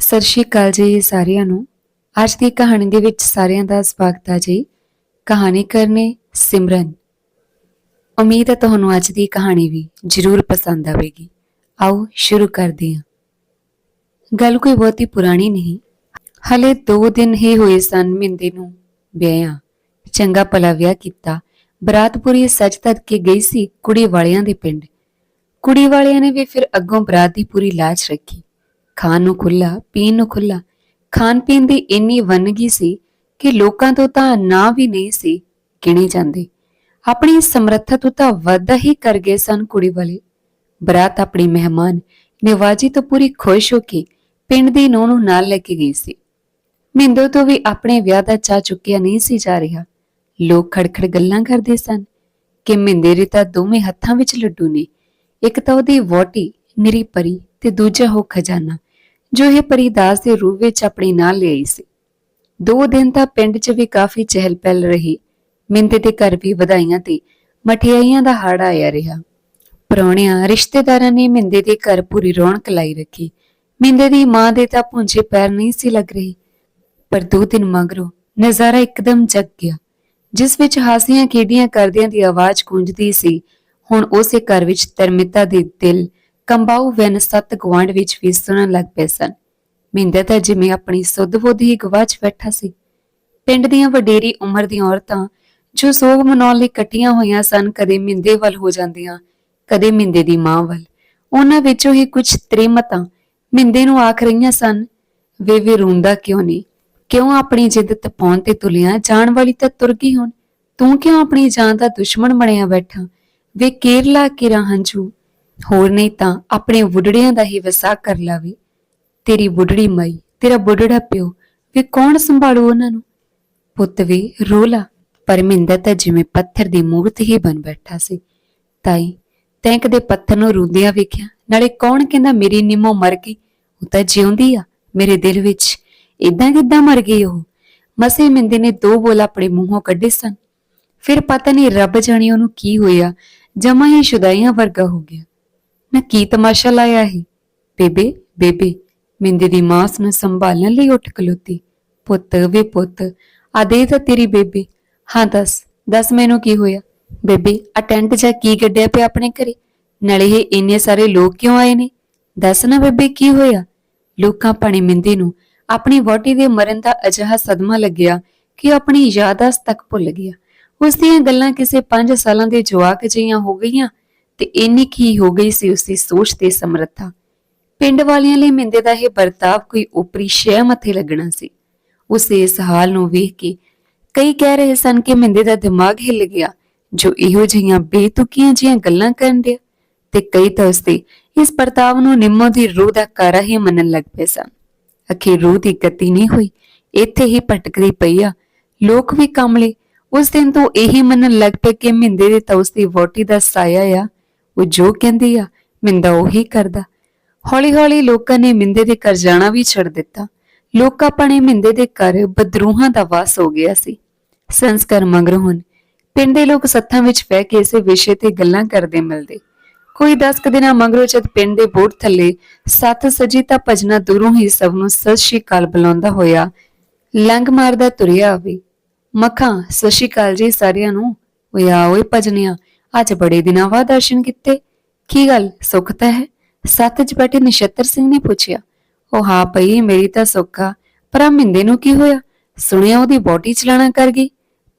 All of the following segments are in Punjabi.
ਸਤਿ ਸ਼੍ਰੀ ਅਕਾਲ ਜੀ ਸਾਰਿਆਂ ਨੂੰ। ਅੱਜ ਦੀ ਕਹਾਣੀ ਦੇ ਵਿੱਚ ਸਾਰਿਆਂ ਦਾ ਸਵਾਗਤ ਹੈ ਜੀ। ਕਹਾਣੀ ਕਰਨੇ ਸਿਮਰਨ। ਉਮੀਦ ਹੈ ਤੁਹਾਨੂੰ ਅੱਜ ਦੀ ਕਹਾਣੀ ਵੀ ਜ਼ਰੂਰ ਪਸੰਦ ਆਵੇਗੀ। ਆਓ ਸ਼ੁਰੂ ਕਰਦੇ ਹਾਂ। ਗੱਲ ਕੋਈ ਬਹੁਤੀ ਪੁਰਾਣੀ ਨਹੀਂ। ਹਲੇ 2 ਦਿਨ ਹੀ ਹੋਏ ਸਨ ਮਿੰਦੇ ਨੂੰ ਵਿਆਹਿਆ। ਚੰਗਾ ਭਲਾ ਵਿਆਹ ਕੀਤਾ। ਬਰਾਤ ਪੂਰੀ ਸੱਜ ਤੱਕ ਕੇ ਗਈ ਸੀ ਕੁੜੀ ਵਾਲਿਆਂ ਦੇ ਪਿੰਡ। ਕੁੜੀ ਵਾਲਿਆਂ ਨੇ ਵੀ ਫਿਰ ਅੱਗੋਂ ਬਰਾਤ ਦੀ ਪੂਰੀ ਲਾਜ ਰੱਖੀ। ਖਾਣ ਨੂੰ ਖੁੱਲਾ ਪੀਣ ਨੂੰ ਖੁੱਲਾ ਖਾਣ ਪੀਣ ਦੀ ਇੰਨੀ ਵੰਨਗੀ ਸੀ ਕਿ ਲੋਕਾਂ ਤੋਂ ਤਾਂ ਨਾ ਵੀ ਨਹੀਂ ਸੀ ਗਿਣੇ ਜਾਂਦੇ। ਆਪਣੀ ਸਮਰੱਥਾ ਤੋਂ ਤਾਂ ਵਾਧਾ ਹੀ ਕਰ ਗਏ ਸਨ ਕੁੜੀ ਵਾਲੇ। ਬਰਾਤ ਆਪਣੀ ਮਹਿਮਾਨ ਨਿਵਾਜੀ ਤੋਂ ਪੂਰੀ ਖੁਸ਼ ਹੋ ਕੇ ਪਿੰਡ ਦੀ ਨੂੰਹ ਨੂੰ ਨਾਲ ਲੈ ਕੇ ਗਈ ਸੀ। ਮਿੰਦੋ ਤੋਂ ਵੀ ਆਪਣੇ ਵਿਆਹ ਦਾ ਚਾਹ ਚੁੱਕਿਆ ਨਹੀਂ ਸੀ ਜਾ ਰਿਹਾ। ਲੋਕ ਖੜਖੜ ਗੱਲਾਂ ਕਰਦੇ ਸਨ ਕਿ ਮਿੰਦੇ ਤਾਂ ਦੋਵੇਂ ਹੱਥਾਂ ਵਿੱਚ ਲੱਡੂ ਨੇ। ਇੱਕ ਤਾਂ ਉਹਦੀ ਵੋਟੀ ਨਿਰੀ ਪਰੀ ਤੇ ਦੂਜਾ ਹੋ ਖਜ਼ਾਨਾ। ਜੋ ਇਹ ਪਰੀਦਾਸ ਦੇ ਰੂਪ ਵਿੱਚ ਆਪਣੇ ਨਾਲ ਲਿਆਈ ਸੀ। ਦੋ ਦਿਨ ਤਾਂ ਪਿੰਡ 'ਚ ਵੀ ਕਾਫੀ ਚਹਿਲ ਪਹਿਲ ਰਹੀ। ਮਿੰਦੇ ਦੇ ਘਰ ਵੀ ਵਧਾਈਆਂ ਤੇ ਮਠਿਆਈਆਂ ਦਾ ਹਾੜ ਆਇਆ ਰਿਹਾ। ਪ੍ਰਾਹੁਣਿਆਂ, ਰਿਸ਼ਤੇਦਾਰਾਂ ਨੇ ਮਿੰਦੇ ਦੇ ਘਰ ਪੂਰੀ ਰੌਣਕ ਲਾਈ ਰੱਖੀ। ਮਿੰਦੇ ਦੀ ਮਾਂ ਦੇ ਤਾਂ ਪੁੰਜੇ ਪੈਰ ਨਹੀਂ ਸੀ ਲੱਗ ਰਹੇ। ਪਰ ਦੋ ਦਿਨ ਮਗਰੋਂ ਨਜ਼ਾਰਾ ਇੱਕਦਮ ਜਗ ਗਿਆ। ਜਿਸ ਵਿੱਚ ਹਾਸੀਆਂ ਖੇਡੀਆਂ ਕਰਦਿਆਂ ਦੀ ਆਵਾਜ਼ ਗੂੰਜਦੀ ਸੀ, ਹੁਣ ਉਸੇ ਘਰ ਵਿੱਚ ਧਰਮਿਤਾ ਦੇ ਦਿਲ ਕੰਬਾਊ ਵੈਨ ਸੱਤ ਗਵਾਂਡ ਵਿੱਚ ਵੀ ਸੁਣਨ ਲੱਗ ਪਏ ਸਨ। ਮਹਿੰਦਰ ਤਾਂ ਜਿਵੇਂ ਆਪਣੀ ਸੁੱਧ ਬੁੱਧ ਹੀ ਗਵਾਚ ਬੈਠਾ ਸੀ। ਪਿੰਡ ਦੀਆਂ ਵਡੇਰੀ ਉਮਰ ਦੀਆਂ ਔਰਤਾਂ, ਜੋ ਸੋਗ ਮਨਾਉਣ ਲਈ ਇਕੱਠੀਆਂ ਹੋਈਆਂ ਸਨ, ਕਦੇ ਮਿੰਦੇ ਵੱਲ ਹੋ ਜਾਂਦੀਆਂ, ਕਦੇ ਮਿੰਦੇ ਦੀ ਮਾਂ ਵੱਲ। ਉਹਨਾਂ ਵਿੱਚੋਂ ਹੀ ਕੁਝ ਤ੍ਰਿਮਤਾਂ ਮਿੰਦੇ ਨੂੰ ਆਖ ਰਹੀਆਂ ਸਨ, ਵੇ ਵੇ ਰੋਂਦਾ ਕਿਉਂ ਨਹੀਂ? ਕਿਉਂ ਆਪਣੀ ਜਿੱਦ ਤਪਾਉਣ ਤੇ ਤੁਲਿਆ? ਜਾਣ ਵਾਲੀ ਤਾਂ ਤੁਰ ਗਈ ਹੁਣ। ਤੂੰ ਕਿਉਂ ਆਪਣੀ ਜਾਨ ਦਾ ਦੁਸ਼ਮਣ ਬਣਿਆ ਬੈਠਾ? ਵੇ ਕੇਰਲਾ ਕਿਰਾ ਹੰਝੂ? ਹੋਰ ਨਹੀਂ ਤਾਂ ਆਪਣੇ ਬੁੱਢੜਿਆਂ ਦਾ ਹੀ ਵਸਾ ਕਰ ਲਾਵੇ। ਤੇਰੀ ਬੁੱਢੜੀ ਮਾਈ, ਤੇਰਾ ਬੁੱਢੜਾ ਪਿਓ, ਵੀ ਕੌਣ ਸੰਭਾਲੂ ਉਹਨਾਂ ਨੂੰ? ਪੁੱਤ ਵੀ ਰੋਲਾ, ਪਰ ਤਾਂ ਜਿਵੇਂ ਪੱਥਰ ਦੀ ਮੂਰਤ ਹੀ ਬਣ ਬੈਠਾ ਸੀ। ਤਾਈ, ਤੈਂ ਕਦੇ ਪੱਥਰ ਨੂੰ ਰੋਂਦਿਆਂ ਵੇਖਿਆ? ਨਾਲੇ ਕੌਣ ਕਹਿੰਦਾ ਮੇਰੀ ਨਿੰਮੋ ਮਰ ਗਈ? ਉਹ ਤਾਂ ਜਿਉਂਦੀ ਆ ਮੇਰੇ ਦਿਲ ਵਿੱਚ। ਇਦਾਂ ਕਿੱਦਾਂ ਮਰ ਗਈ ਉਹ? ਮਸੇ ਮਿੰਦੇ ਨੇ ਦੋ ਬੋਲ ਆਪਣੇ ਮੂੰਹੋਂ ਕੱਢੇ ਸਨ। ਫਿਰ ਪਤਾ ਨਹੀਂ ਰੱਬ ਜਾਣੀ ਉਹਨੂੰ ਕੀ ਹੋਇਆ, ਜਮਾ ਹੀ ਸ਼ੁਦਾਈਆਂ ਵਰਗਾ ਹੋ ਗਿਆ। ਨਾ ਕੀ ਤਮਾਸ਼ਾ ਲਾਇਆ ਹੈ ਬੇਬੇ ਬੇਬੇ, ਮਿੰਦੇ ਦੀ ਮਾਂ ਉਸ ਨੂੰ ਸੰਭਾਲਣ ਲਈ ਉੱਠ ਖਲੋਤੀ। ਪੁੱਤ ਵੇ ਪੁੱਤ, ਆ ਦੇ ਤਾਂ ਤੇਰੀ ਬੇਬੇ। ਹਾਂ, ਦੱਸ ਦੱਸ ਮੈਨੂੰ ਕੀ ਹੋਇਆ? ਬੇਬੇ, ਆ ਟੈਂਟ ਜਾਂ ਕੀ ਗੱਡਿਆ ਪਿਆ ਆਪਣੇ ਘਰੇ? ਨਾਲੇ ਇਹ ਇੰਨੇ ਸਾਰੇ ਲੋਕ ਕਿਉਂ ਆਏ ਨੇ? ਦੱਸ ਨਾ ਬੇਬੇ, ਕੀ ਹੋਇਆ? ਲੋਕਾਂ ਪਾਣੀ ਮਿੰਦੀ ਨੂੰ ਆਪਣੀ ਵੋਟੀ ਦੇ ਮਰਨ ਦਾ ਅਜਿਹਾ ਸਦਮਾ ਲੱਗਿਆ ਕਿ ਉਹ ਆਪਣੀ ਯਾਦਾਸ਼ਤ ਤੱਕ ਭੁੱਲ ਗਿਆ। ਉਸ ਦੀਆਂ ਗੱਲਾਂ ਕਿਸੇ 5 ਸਾਲਾਂ ਦੇ ਜਵਾਕ ਜਿਹੀਆਂ ਹੋ ਗਈਆਂ ਤੇ ਇੰਨੀ ਕੀ ਹੋ ਗਈ ਸੀ ਉਸਦੀ ਸੋਚ ਤੇ ਸਮਰੱਥਾ। ਪਿੰਡ ਵਾਲਿਆਂ ਲਈ ਮਿੰਦੇ ਦਾ ਇਹ ਬਰਤਾਵ ਕੋਈ ਉਪਰੀ ਸ਼ੈ ਮੱਥੇ ਲੱਗਣਾ ਸੀ। ਉਸ ਇਸ ਹਾਲ ਨੂੰ ਵੇਖ ਕੇ ਕਈ ਕਹਿ ਰਹੇ ਸਨ ਕਿ ਮਿੰਦੇ ਦਾ ਦਿਮਾਗ ਹਿੱਲ ਗਿਆ, ਜੋ ਇਹੋ ਜਿਹੀਆਂ ਬੇਤੁਕੀਆਂ ਜਿਹੀਆਂ ਗੱਲਾਂ ਕਰਨ ਡਿਆ ਤੇ ਕਈ ਤਾਂ ਉਸਦੇ ਇਸ ਵਰਤਾਵ ਨੂੰ ਨਿੰਮੋ ਦੀ ਰੂਹ ਦਾ ਕਾਰਾ ਹੀ ਮੰਨਣ ਲੱਗ ਪਏ ਸਨ। ਅਖੀਰ ਰੂਹ ਦੀ ਗਤੀ ਨਹੀਂ ਹੋਈ, ਇੱਥੇ ਹੀ ਭਟਕਦੀ ਪਈ ਆ। ਲੋਕ ਵੀ ਕਮਲੇ, ਉਸ ਦਿਨ ਤੋਂ ਇਹੀ ਮੰਨਣ ਲੱਗ ਪਏ ਕਿ ਮਿੰਦੇ ਦੇ ਤਾਂ ਉਸਦੀ ਵੋਟੀ ਦਾ ਸਾਇਆ ਆ ਉਹ ਜੋ ਕਹਿੰਦੀ ਆ, ਮਿੰਦਾ ਉਹੀ ਕਰਦਾ। ਹੌਲੀ ਹੌਲੀ ਲੋਕਾਂ ਨੇ ਮਿੰਦੇ ਦੇ ਘਰ ਜਾਣਾ ਵੀ ਛੱਡ ਦਿੱਤਾ। ਲੋਕ ਆਪਣੇ ਮਿੰਦੇ ਦੇ ਘਰ ਬਦਰੂਹਾਂ ਦਾ ਵਾਸ ਹੋ ਗਿਆ ਸੀ। ਸੰਸਕਾਰ ਮੰਗਰ ਹੁਣ ਪਿੰਡ ਦੇ ਲੋਕ ਸੱਥਾਂ ਵਿੱਚ ਬਹਿ ਕੇ ਇਸੇ ਵਿਸ਼ੇ ਤੇ ਗੱਲਾਂ ਕਰਦੇ ਮਿਲਦੇ। ਕੋਈ 10 ਕੁ ਦਿਨਾਂ ਮਗਰੋਂ ਜਦ ਪਿੰਡ ਦੇ ਬੋਰਡ ਥੱਲੇ ਸੱਤ ਸਜੀ ਤਾਂ ਭਜਨਾ ਦੂਰੋਂ ਹੀ ਸਭ ਨੂੰ ਸਤਿ ਸ਼੍ਰੀ ਅਕਾਲ ਬੁਲਾਉਂਦਾ ਹੋਇਆ ਲੰਗ ਮਾਰਦਾ ਤੁਰਿਆ ਆਵੇ। ਮੱਖਾਂ, ਸਤਿ ਸ਼੍ਰੀ ਅਕਾਲ ਜੀ ਸਾਰਿਆਂ ਨੂੰ। ਓਏ ਆ ਓਏ ਭਜਨਿਆ। ਅੱਜ ਬੜੇ ਦਿਨਾਂ ਬਾਅਦ ਦਰਸ਼ਨ ਕੀਤੇ। ਕੀ ਗੱਲ? ਸੁੱਖ ਤਾਂ ਹੈ? ਸੱਤ 'ਚ ਬੈਠੇ ਨਛੱਤਰ ਸਿੰਘ ਨੇ ਪੁੱਛਿਆ, ਉਹ ਹਾਂ ਪਈ ਮੇਰੀ ਤਾਂ ਸੁੱਖਾ ਪਰ ਆ ਮਿੰਦੇ ਨੂੰ ਕੀ ਹੋਇਆ? ਸੁਣਿਆ ਉਹਦੀ ਬੋਟੀ ਚਲਾਣਾ ਕਰ ਗਈ?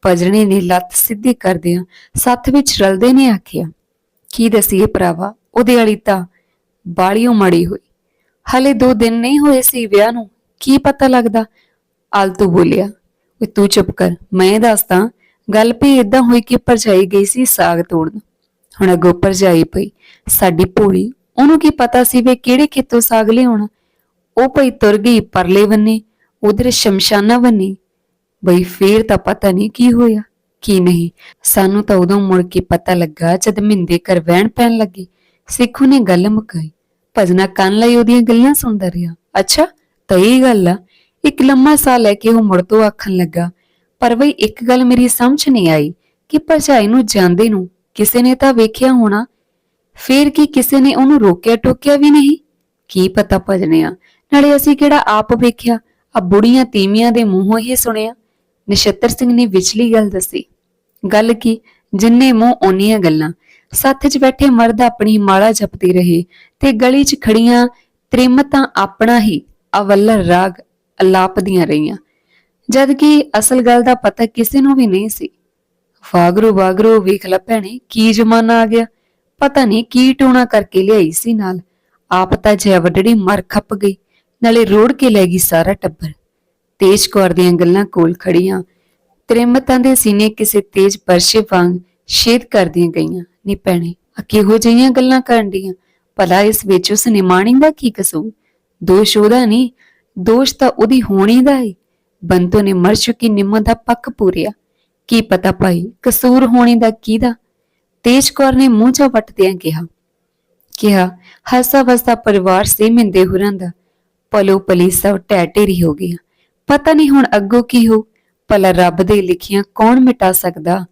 ਭਜਣੇ ਨੇ ਲੱਤ ਸਿੱਧੀ ਕਰਦਿਆਂ ਸੱਥ ਵਿੱਚ ਰਲਦੇ ਨੇ ਆਖਿਆ, ਕੀ ਦਸੀਏ ਭਰਾਵਾ, ਉਹਦੇ ਵਾਲੀ ਤਾਂ ਬਾਲੀਓ ਮੜੀ ਹੋਈ। ਹਲੇ ਦੋ ਦਿਨ ਨਹੀਂ ਹੋਏ ਸੀ ਵਿਆਹ ਨੂੰ, ਕੀ ਪਤਾ ਲੱਗਦਾ? ਆਲਤੂ ਬੋਲਿਆ, ਓਏ ਤੂੰ ਚੁੱਪ ਕਰ, ਮੈਂ ਦੱਸਦਾ ਗੱਲ ਪਈ ਇਦਾਂ ਹੋਈ ਕਿ ਭਰਜਾਈ ਗਈ ਸੀ ਸਾਗ ਤੋੜਨ। ਹੁਣ ਅੱਗੋਂ ਭਰਜਾਈ ਪਈ। ਸਾਡੀ ਭੋਲੀ ਉਹਨੂੰ ਕੀ ਪਤਾ ਸੀ ਵੇ ਕਿਹੜੇ ਖੇਤੋਂ ਸਾਗ ਲਿਆਉਣਾ? ਉਹ ਪਈ ਤੁਰ ਗਈ ਪਰਲੇ ਬੰਨੇ, ਉਧਰ ਸ਼ਮਸ਼ਾਨਾ ਬੰਨੇ। ਬਈ ਫੇਰ ਤਾਂ ਪਤਾ ਨਹੀਂ ਕੀ ਹੋਇਆ, ਕੀ ਨਹੀਂ। ਸਾਨੂੰ ਤਾਂ ਉਦੋਂ ਮੁੜ ਕੇ ਪਤਾ ਲੱਗਾ ਜਦ ਮਿੰਦੇ ਘਰ ਵਹਿਣ ਪੈਣ ਲੱਗੀ। ਸਿੱਖੂ ਨੇ ਗੱਲ ਮੁਕਾਈ। ਭਜਨਾ ਕੰਨ ਲਈ ਉਹਦੀਆਂ ਗੱਲਾਂ ਸੁਣਦਾ ਰਿਹਾ। ਅੱਛਾ, ਤਾਂ ਇਹ ਗੱਲ ਆ। ਇੱਕ ਲੰਮਾ ਸਾਹ ਲੈ ਕੇ ਉਹ ਮੁੜ ਤੋਂ ਆਖਣ ਲੱਗਾ ਪਰ ਬਈ ਇੱਕ ਗੱਲ ਮੇਰੀ ਸਮਝ ਨਹੀਂ ਆਈ ਕਿ ਭਰਜਾਈ ਨੂੰ ਜਾਂਦੇ ਨੂੰ ਕਿਸੇ ਨੇ ਤਾਂ ਵੇਖਿਆ ਹੋਣਾ, ਫੇਰ ਕੀ ਕਿਸੇ ਨੇ ਉਹਨੂੰ ਰੋਕਿਆ ਟੋਕਿਆ ਵੀ ਨਹੀਂ? ਕੀ ਪਤਾ ਭਜਨਿਆ ਨਾਲੇ ਅਸੀਂ ਕਿਹੜਾ ਆਪ ਵੇਖਿਆ? ਆ ਬੁੜੀਆਂ ਤੀਮੀਆਂ ਦੇ ਮੂੰਹੋਂ ਹੀ ਸੁਣਿਆ। ਨਛੱਤਰ ਸਿੰਘ ਨੇ ਵਿਚਲੀ ਗੱਲ ਦੱਸੀ। ਗੱਲ ਕੀ? ਜਿੰਨੇ ਮੂੰਹ ਓਨੀਆਂ ਗੱਲਾਂ। ਸੱਥ 'ਚ ਬੈਠੇ ਮਰਦ ਆਪਣੀ ਮਾਲਾ ਜਪਦੇ ਰਹੇ ਤੇ ਗਲੀ 'ਚ ਖੜੀਆਂ ਤ੍ਰਿਮਤਾਂ ਆਪਣਾ ਹੀ ਅਵੱਲਰ ਰਾਗ ਅਲਾਪਦੀਆਂ ਰਹੀਆਂ। ਜਦ ਕਿ ਅਸਲ ਗੱਲ ਦਾ ਪਤਾ ਕਿਸੇ ਨੂੰ ਵੀ ਨਹੀਂ ਸੀ। ਵਾਗਰੂ ਵਾਗਰੂ ਵੇਖ ਲੈ ਭੈਣੇ, ਕੀ ਜ਼ਮਾਨਾ ਆ ਗਿਆ। ਪਤਾ ਨਹੀਂ ਕੀ ਟੋਣਾ ਕਰਕੇ ਲਿਆਈ ਸੀ ਨਾਲ। ਆਪ ਤਾਂ ਜਿਆ ਵੱਡੜੀ ਮਰ ਖੱਪ ਗਈ, ਨਾਲੇ ਰੋੜ ਕੇ ਲੈ ਗਈ ਸਾਰਾ ਟੱਬਰ। ਤੇਜ ਕੌਰ ਦੀਆਂ ਗੱਲਾਂ ਕੋਲ ਖੜੀਆਂ ਤ੍ਰਿਮਤਾਂ ਦੇ ਸੀਨੇ ਕਿਸੇ ਤੇਜ ਪਰਸ਼ੇ ਵਾਂਗ ਛੇਦ ਕਰਦੀਆਂ ਗਈਆਂ। ਨੀ ਭੈਣੇ ਆ ਕਿਹੋ ਜਿਹੀਆਂ ਗੱਲਾਂ ਕਰਨ ਦੀਆਂ ਭਲਾ ਇਸ ਵਿੱਚ ਉਸ ਨਿਮਾਣੀ ਦਾ ਕੀ ਕਸੂਰ? ਦੋਸ਼ ਉਹਦਾ ਨਹੀਂ, ਦੋਸ਼ ਤਾਂ ਉਹਦੀ ਹੋਣੀ ਦਾ ਹੈ ਬੰਤੂ ਨੇ ਮਰ ਚੁੱਕੀ ਨਿੰਮ ਦਾ ਪੱਕ ਪੂਰਿਆ। ਕੀ ਪਤਾ ਭਾਈ, ਕਸੂਰ ਹੋਣੇ ਦਾ ਕਿਹਦਾ? ਤੇਜ ਕੌਰ ਨੇ ਮੂੰਹ ਜਾ ਵੱਟਦਿਆਂ ਕਿਹਾ ਕਿਹਾ, ਹੱਸਾ ਵਸਦਾ ਪਰਿਵਾਰ ਸੀ ਮਿੰਦੇ ਹੁਰਾਂ ਦਾ। ਪਲੋ ਪਲੀ ਸਭ ਢਹਿ ਢੇਰੀ ਹੋ ਗਿਆ। ਪਤਾ ਨਹੀਂ ਹੁਣ ਅੱਗੋਂ ਕੀ ਹੋ, ਭਲਾ ਰੱਬ ਦੇ ਲਿਖੀਆਂ ਕੌਣ ਮਿਟਾ ਸਕਦਾ?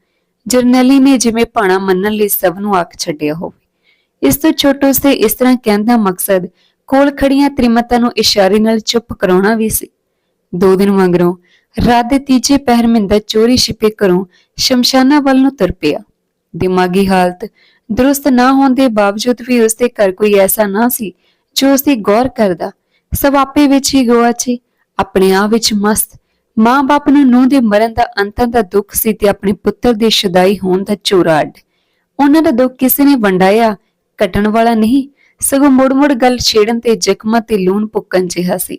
ਜਰਨੈਲੀ ਨੇ ਜਿਵੇਂ ਭਾਣਾ ਮੰਨਣ ਲਈ ਸਭ ਨੂੰ ਆਖ ਛੱਡਿਆ ਹੋਵੇ। ਇਸ ਤੋਂ ਛੋਟੋ ਸੇ ਇਸ ਤਰ੍ਹਾਂ ਕਹਿਣ ਦਾ ਮਕਸਦ ਕੋਲ ਖੜੀਆਂ ਤ੍ਰਿਮਤਾਂ ਨੂੰ ਇਸ਼ਾਰੇ ਨਾਲ ਚੁੱਪ ਕਰਾਉਣਾ ਵੀ ਸੀ। ਦੋ ਦਿਨ ਮਗਰੋਂ ਰਾਤ ਦੇ ਤੀਜੇ ਪਹਿਰ ਮਿੰਦਾ ਚੋਰੀ ਛਿਪੇ ਘਰੋਂ ਸ਼ਮਸ਼ਾਨਾ ਵੱਲ ਨੂੰ ਤੁਰ ਪਿਆ। ਦਿਮਾਗੀ ਹਾਲਤ ਦਰੁਸਤ ਨਾ ਹੋਣ ਦੇ ਬਾਵਜੂਦ ਵੀ ਉਸਦੇ ਘਰ ਕੋਈ ਐਸਾ ਨਾ ਸੀ ਜੋ ਉਸਦੀ ਗੌਰ ਕਰਦਾ। ਸਭ ਆਪੇ ਵਿੱਚ ਹੀ ਗਵਾਚੇ ਆਪਣੇ ਆਪ ਵਿੱਚ ਮਸਤ। ਮਾਂ-ਬਾਪ ਨੂੰ ਨੂੰਹ ਦੇ ਮਰਨ ਦਾ ਅੰਤਾਂ ਦਾ ਦੁੱਖ ਸੀ ਤੇ ਆਪਣੇ ਪੁੱਤਰ ਦੇ ਸ਼ੁਦਾਈ ਹੋਣ ਦਾ ਚੋਰਾ ਅੱਡ। ਉਹਨਾਂ ਦਾ ਦੁੱਖ ਕਿਸੇ ਨੇ ਵੰਡਾਇਆ ਕਟਣ ਵਾਲਾ ਨਹੀਂ, ਸਗੋਂ ਮੁੜ-ਮੁੜ ਗੱਲ ਛੇੜਨ ਤੇ ਜ਼ਖਮਾਂ ਤੇ ਲੂਣ ਪੁੱਕਣ ਜਿਹਾ ਸੀ।